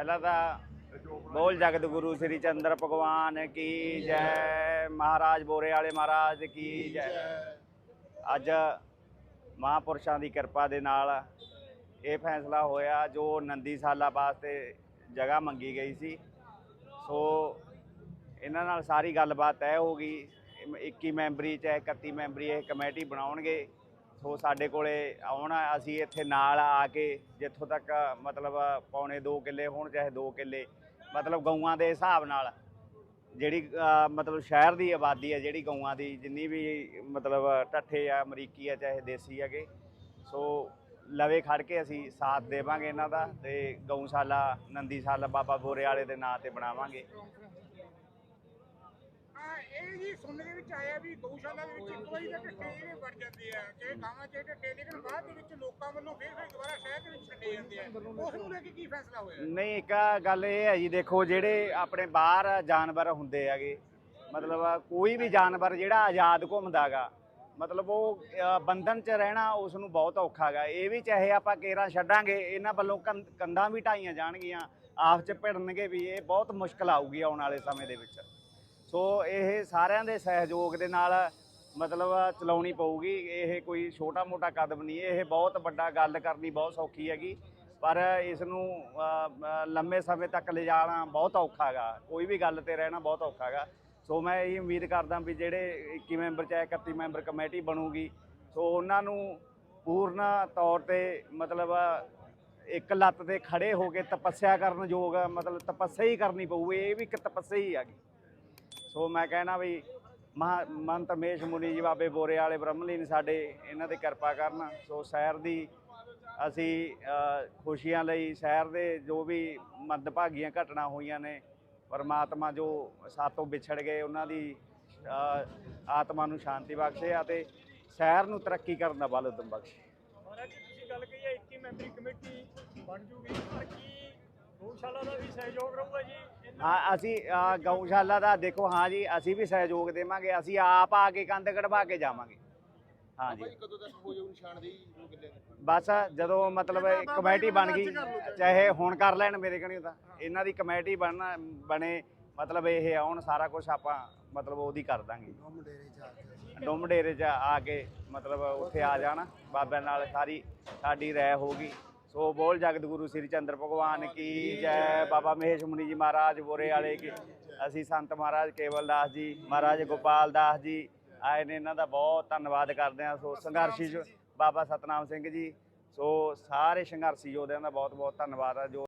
ਪਹਿਲਾਂ ਤਾਂ ਬੋਲ ਜਗਤ ਗੁਰੂ ਸ੍ਰੀ ਚੰਦਰ ਭਗਵਾਨ ਕੀ ਜੈ, ਮਹਾਰਾਜ ਬੋਰੇ ਵਾਲੇ ਮਹਾਰਾਜ ਕੀ ਜੈ। ਅੱਜ ਮਹਾਪੁਰਸ਼ਾਂ ਦੀ ਕਿਰਪਾ ਦੇ ਨਾਲ ਇਹ ਫੈਸਲਾ ਹੋਇਆ, ਜੋ ਨੰਦੀ ਸਾਲਾ ਵਾਸਤੇ ਜਗ੍ਹਾ ਮੰਗੀ ਗਈ ਸੀ। ਸੋ ਇਹਨਾਂ ਨਾਲ ਸਾਰੀ ਗੱਲਬਾਤ ਤੈਅ ਹੋ ਗਈ। 21 ਮੈਂਬਰੀ ਚਾਹੇ 31 ਮੈਂਬਰੀ ਇਹ ਕਮੇਟੀ ਬਣਾਉਣਗੇ। ਸੋ ਸਾਡੇ ਕੋਲੇ ਆਉਣਾ, ਅਸੀਂ ਇੱਥੇ ਨਾਲ ਆ ਕੇ ਜਿੱਥੋਂ ਤੱਕ, ਮਤਲਬ ਪੌਣੇ 2 ਕਿੱਲੇ ਹੋਣ ਚਾਹੇ 2 ਕਿੱਲੇ, ਮਤਲਬ ਗਊਆਂ ਦੇ ਹਿਸਾਬ ਨਾਲ, ਜਿਹੜੀ ਮਤਲਬ ਸ਼ਹਿਰ ਦੀ ਆਬਾਦੀ ਹੈ ਜਿਹੜੀ ਗਊਆਂ ਦੀ, ਜਿੰਨੀ ਵੀ ਮਤਲਬ ਢੱਠੇ ਆ, ਅਮਰੀਕੀ ਆ, ਚਾਹੇ ਦੇਸੀ ਹੈਗੇ, ਸੋ ਲਵੇ ਖੜ ਕੇ ਅਸੀਂ ਸਾਥ ਦੇਵਾਂਗੇ ਇਹਨਾਂ ਦਾ ਤੇ ਗਊਸ਼ਾਲਾ, ਨੰਦੀਸ਼ਾਲਾ ਬਾਬਾ ਬੋਰੇ ਵਾਲੇ ਦੇ ਨਾਂ ਤੇ ਬਣਾਵਾਂਗੇ। ਇਹ ਜੀ ਸੁਣਨ ਦੇ ਵਿੱਚ ਆਇਆ ਵੀ ਗਊਸ਼ਾਲਾ ਦੇ ਵਿੱਚ ਇੱਕ ਵਾਰੀ ਤਾਂ ਢੱਠੇ ਜਿਹੜੇ ਵੜ ਜਾਂਦੇ ਆ। ਚਾਹੇ ਗਾਵਾਂ ਚਾਹੇ ਢੱਠੇ ਲੇਕਿਨ ਬਾਅਦ ਦੇ ਵਿੱਚ ਲੋਕਾਂ ਵੱਲੋਂ ਫੇਰ ਫੇਰ ਦੁਬਾਰਾ ਸ਼ਹਿਰ ਦੇ ਵਿੱਚ ਛੱਡੇ ਜਾਂਦੇ ਆ। ਉਸ ਨੂੰ ਲੈ ਕੇ ਕੀ ਫੈਸਲਾ ਹੋਇਆ? ਨਹੀਂ, ਇੱਕ ਗੱਲ ਇਹ ਹੈ ਜੀ, ਦੇਖੋ ਜਿਹੜੇ ਆਪਣੇ ਬਾਹਰ ਜਾਨਵਰ ਹੁੰਦੇ ਹੈਗੇ, ਮਤਲਬ ਕੋਈ ਵੀ ਜਾਨਵਰ ਜਿਹੜਾ ਆਜ਼ਾਦ ਘੁੰਮਦਾਗਾ ਮਤਲਬ ਉਹ ਬੰਧਨ 'ਚ ਰਹਿਣਾ ਉਸ ਨੂੰ ਬਹੁਤ ਔਖਾ ਗਾ। ਇਹ ਵੀ ਚਾਹੇ ਆਪਾਂ ਕੇਰਾ ਛੱਡਾਂਗੇ, ਇਹਨਾਂ ਵੱਲੋਂ ਕੰਧਾਂ ਵੀ ਢਾਈਆਂ ਜਾਣਗੀਆਂ, ਆਪ 'ਚ ਭਿੜਨਗੇ ਵੀ, ਇਹ ਬਹੁਤ ਮੁਸ਼ਕਲ ਆਊਗੀ ਆਉਣ ਵਾਲੇ ਸਮੇਂ ਦੇ ਵਿੱਚ। ਸੋ ਇਹ ਸਾਰਿਆਂ ਦੇ ਸਹਿਯੋਗ ਦੇ ਨਾਲ ਮਤਲਬ ਚਲਾਉਣੀ ਪਊਗੀ। ਇਹ ਕੋਈ ਛੋਟਾ ਮੋਟਾ ਕਦਮ ਨਹੀਂ, ਇਹ ਬਹੁਤ ਵੱਡਾ ਗੱਲ ਕਰਨੀ ਬਹੁਤ ਸੌਖੀ ਹੈਗੀ। ਪਰ ਇਸ ਨੂੰ ਲੰਮੇ ਸਮੇਂ ਤੱਕ ਲਿਜਾਣਾ ਬਹੁਤ ਔਖਾ ਹੈਗਾ। ਕੋਈ ਵੀ ਗੱਲ ਤੇ ਰਹਿਣਾ ਬਹੁਤ ਔਖਾ ਹੈਗਾ। ਸੋ ਮੈਂ ਇਹ ਉਮੀਦ ਕਰਦਾ ਵੀ ਜਿਹੜੇ 21 ਮੈਂਬਰ ਚਾਹੇ 31 ਮੈਂਬਰ ਕਮੇਟੀ ਬਣੂਗੀ, ਸੋ ਉਹਨਾਂ ਨੂੰ ਪੂਰਨ ਤੌਰ ਤੇ ਮਤਲਬ ਇੱਕ ਲੱਤ ਤੇ ਖੜੇ ਹੋ ਕੇ ਤਪੱਸਿਆ ਕਰਨ ਯੋਗ ਮਤਲਬ ਤਪੱਸਿਆ ਹੀ ਕਰਨੀ ਪਊ। ਇਹ ਵੀ ਇੱਕ ਤਪੱਸਿਆ ਹੀ ਹੈਗੀ। ਸੋ ਮੈਂ ਕਹਿਣਾ ਵੀ ਮਹਾ ਮੰਤ ਮੇਸ਼ ਮੁਨੀ ਜੀ, ਬਾਬੇ ਬੋਰੇ ਵਾਲੇ ਬ੍ਰਹਮਲੀਨ ਸਾਡੇ ਇਹਨਾਂ ਤੇ ਕਿਰਪਾ ਕਰਨ। ਸੋ ਸ਼ਹਿਰ ਦੀ ਅਸੀਂ ਖੁਸ਼ੀਆਂ ਲਈ ਸ਼ਹਿਰ ਦੇ ਜੋ ਵੀ ਮੰਦਭਾਗੀਆਂ ਘਟਨਾ ਹੋਈਆਂ ਨੇ, ਪਰਮਾਤਮਾ ਜੋ ਸਾਤੋਂ ਵਿਛੜ ਗਏ, ਉਹਨਾਂ ਦੀ ਆਤਮਾ ਨੂੰ ਸ਼ਾਂਤੀ ਬਖਸ਼ੇ ਅਤੇ ਸ਼ਹਿਰ ਨੂੰ ਤਰੱਕੀ ਕਰਨ ਦਾ ਬਲ ਉਦਮ ਬਖਸ਼ੇ। ਮਹਾਰਾਜ ਤੁਸੀਂ ਗੱਲ ਕਹੀ ਹੈ 21 ਮੈਂਬਰੀ ਕਮੇਟੀ ਬਣ ਜੂਗੀ, ਪਰ ਕੀ ਗਊਸ਼ਾਲਾ ਦਾ ਵੀ ਸਹਿਯੋਗ ਰਹੂਗਾ ਜੀ? ਹਾਂ ਅਸੀਂ ਅ, ਗਊਸ਼ਾਲਾ ਦਾ ਦੇਖੋ ਹਾਂ ਜੀ ਅਸੀਂ ਵੀ ਸਹਿਯੋਗ ਦੇਵਾਂਗੇ ਅਸੀਂ ਆਪ ਆ ਕੇ ਕੰਧ ਕਢਵਾ ਕੇ ਜਾਵਾਂਗੇ। ਹਾਂ ਜੀ। ਭਾਈ ਕਦੋਂ ਤੱਕ ਹੋ ਜਾਊ ਨਿਸ਼ਾਨਦੇਹੀ ਦੋ ਕਿੱਲੇ ਦੀ? ਬਸ ਜਦੋਂ ਮਤਲਬ ਇਹ ਕਮੇਟੀ ਬਣ ਗਈ ਚਾਹੇ ਹੁਣ ਕਰ ਲੈਣ ਮੇਰੇ ਕਣੀ ਤਾਂ। ਇਹਨਾਂ ਦੀ ਕਮੇਟੀ ਬਣ ਬਣੇ ਮਤਲਬ ਇਹ ਆਉਣ ਸਾਰਾ ਕੁਝ ਆਪਾਂ ਮਤਲਬ ਉਹਦੀ ਕਰ ਦਾਂਗੇ। ਡੁੰਮ ਡੇਰੇ 'ਚ ਆ ਕੇ। ਮਤਲਬ ਉੱਥੇ ਆ ਜਾਣਾ ਬਾਬਿਆਂ ਨਾਲ ਸਾਰੀ ਸਾਡੀ ਰਹਿ ਹੋਗੀ ਸੋ ਬੋਲ ਜਗਤ ਗੁਰੂ ਸ੍ਰੀ ਚੰਦਰ ਭਗਵਾਨ ਕੀ ਜੈ। ਬਾਬਾ ਮਹੇਸ਼ ਮੁਨੀ ਜੀ ਮਹਾਰਾਜ, ਬੋਰੇ ਵਾਲੇ ਕੀ। ਅਸੀਂ ਸੰਤ ਮਹਾਰਾਜ ਕੇਵਲ ਦਾਸ ਜੀ, ਮਹਾਰਾਜ ਗੋਪਾਲ ਦਾਸ ਜੀ। ਆਏ ਨੇ ਇਹਨਾਂ ਦਾ ਬਹੁਤ ਧੰਨਵਾਦ ਕਰਦੇ ਹਾਂ। ਸੋ ਸੰਘਰਸ਼ੀ ਜੋ ਬਾਬਾ ਸਤਨਾਮ ਸਿੰਘ ਜੀ, ਸੋ ਸਾਰੇ ਸੰਘਰਸ਼ੀ ਯੋਧਿਆਂ ਦਾ ਬਹੁਤ ਬਹੁਤ ਧੰਨਵਾਦ ਆ ਜੋ